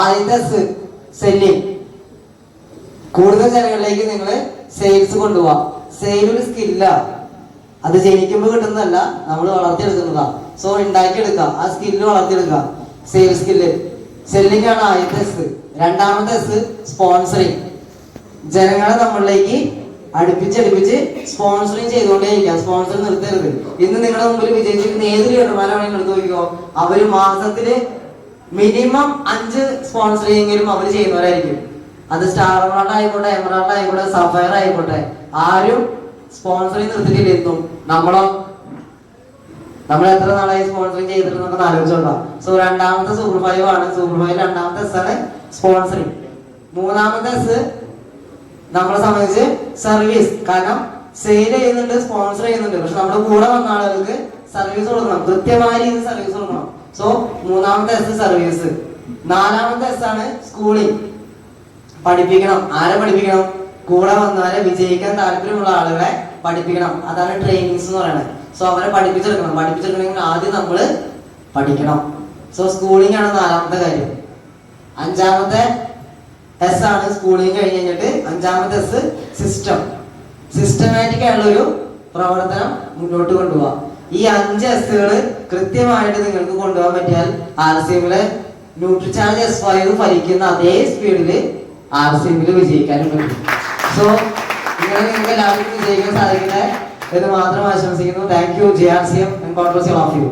ആദ്യത്തെ സെല്ലിംഗ് കൂടുതൽ ജനങ്ങളിലേക്ക് നിങ്ങൾ സെയിൽസ് കൊണ്ടുപോവാം. സെയിൽ ഒരു സ്കില്ല അത് ജനിക്കുമ്പോൾ കിട്ടുന്നതല്ല നമ്മൾ വളർത്തിയെടുക്കുന്നതാ. സോ ഉണ്ടാക്കിയെടുക്കുക ആ സ്കില്ല് വളർത്തിയെടുക്കുക സെയിൽ സ്കില്ല് സെല്ലിംഗ് ആണ് ആദ്യത്തെ എസ് രണ്ടാമത്തെ എസ് സ്പോൺസറിങ് ജനങ്ങളെ നമ്മളിലേക്ക് അടുപ്പിച്ചടുപ്പിച്ച് സ്പോൺസറിങ് ചെയ്തുകൊണ്ടേ ഇരിക്കുക സ്പോൺസർ നിർത്തരുത്. ഇന്ന് നിങ്ങളുടെ മുമ്പിൽ വിജയിച്ചിരിക്കുന്ന ഏത് ലീഡർമാരാണെങ്കിലും എടുത്തു നോക്കിക്കോ അവർ മാസത്തിൽ മിനിമം അഞ്ച് സ്പോൺസറിങ്ങെങ്കിലും അവർ ചെയ്യുന്നവരായിരിക്കും. അത് സ്റ്റാർ എമറാൾഡ് ആയിക്കോട്ടെ എമറാൾഡ് ആയിക്കോട്ടെ സഫയർ ആയിക്കോട്ടെ ആരും സ്പോൺസറിങ് നിർത്തിയിട്ടില്ല എന്നും നമ്മളോ നമ്മൾ എത്ര നാളായി സ്പോൺസറിങ് ചെയ്തിട്ടുണ്ടെന്നൊക്കെ ആലോചിച്ചോളാം സോ രണ്ടാമത്തെ സൂപ്പർ ഫൈവ് ആണ്. സൂപ്പർ ഫൈവ് രണ്ടാമത്തെ എസ് ആണ് സ്പോൺസറിങ്. മൂന്നാമത്തെ എസ് നമ്മളെ സംബന്ധിച്ച് സർവീസ് കാരണം സെയിൽ ചെയ്യുന്നുണ്ട് സ്പോൺസർ ചെയ്യുന്നുണ്ട്. പക്ഷെ നമ്മുടെ കൂടെ വന്ന ആളുകൾക്ക് സർവീസ് കൊടുക്കണം. കൃത്യമായ രീതിയിൽ സർവീസ് കൊടുക്കണം. സോ മൂന്നാമത്തെ എസ് സർവീസ് നാലാമത്തെ എസ് ആണ് സ്കൂളിംഗ് പഠിപ്പിക്കണം. ആരെ പഠിപ്പിക്കണം? കൂടെ വന്നവരെ വിജയിക്കാൻ താല്പര്യമുള്ള ആളുകളെ പഠിപ്പിക്കണം. അതാണ് ട്രെയിനിങ്സ് എന്ന് പറയുന്നത്. സോ അവരെ പഠിപ്പിച്ചെടുക്കണം. പഠിപ്പിച്ചെടുക്കണമെങ്കിൽ ആദ്യം നമ്മൾ പഠിക്കണം. സോ സ്കൂളിംഗ് ആണ് നാലാമത്തെ കാര്യം. അഞ്ചാമത്തെ എസ് ആണ് സ്കൂളിംഗ് കഴിഞ്ഞ് കഴിഞ്ഞിട്ട് അഞ്ചാമത്തെ എസ് സിസ്റ്റം സിസ്റ്റമാറ്റിക് ആയിട്ടുള്ള ഒരു പ്രവർത്തനം മുന്നോട്ട് കൊണ്ടുപോകാം ഈ അഞ്ച് എസ്സുകൾ കൃത്യമായിട്ട് നിങ്ങൾക്ക് കൊണ്ടുപോകാൻ പറ്റിയാൽ ആർ സി എമ്മിലെ ന്യൂട്രിചാർജ് എസ് ഫൈവ് ഫലിക്കുന്ന അതേ സ്പീഡിൽ ആർ സി വിജയിക്കാനും പറ്റും. സോ ഇങ്ങനെ നിങ്ങൾക്ക് എല്ലാവർക്കും വിജയിക്കാൻ സാധിക്കട്ടെ എന്ന് മാത്രം ആശംസിക്കുന്നു. Thank you J R C M congress of you